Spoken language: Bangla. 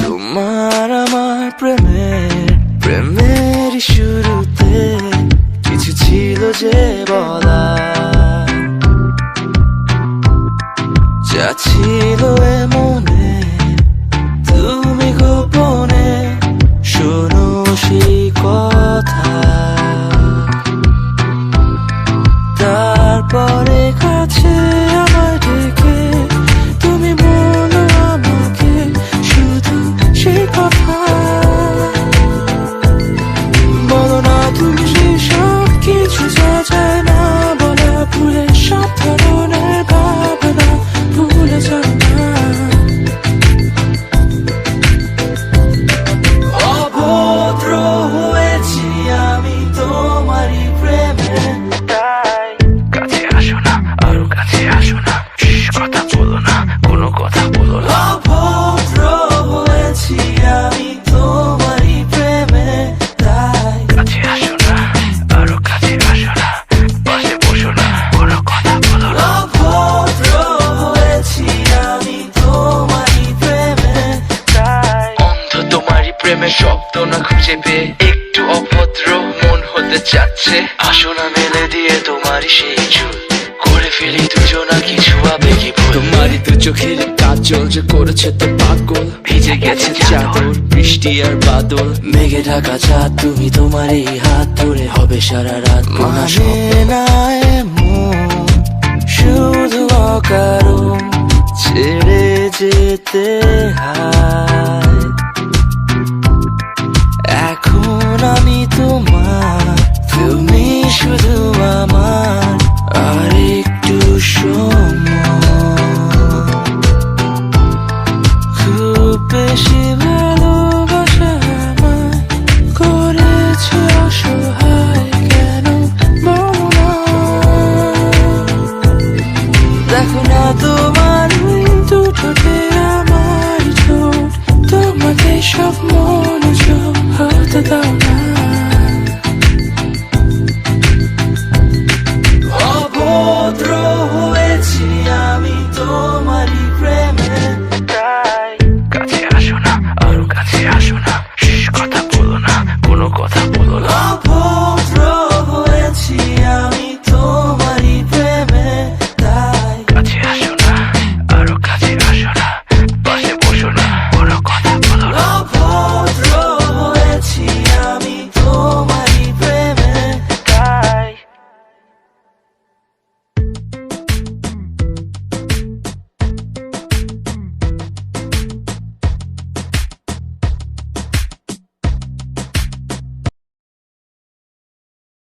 তোমার আমার প্রেমের প্রেমের শুরুতে কিছু ছিল যে বলা যা ছিল মনে, তুমি গোপনে শোনো সেই কথা। তারপরে কাছে প্রেমে শব্দ না খুঁজে পেয়ে একটু অভদ্র মন হতে চাচ্ছে। আসো না মেলে দিয়ে তোমারই সেই চুল। করে ফেলি দুজনা কিছু আবেগি ভুল তোমারই দু চোখের কাজল যে করেছে তো পাগল। ভিজে গেছে চাদর বৃষ্টি আর বাদল। মেঘে ঢাকা চাঁদ তুমি তোমার এই হাত ধরে। হবে সারা রাত মানে না শুধু অকারণ। ছেড়ে যেতে হায়। ঠোঁটে আমার ঠোঁট তোমাকে সব মন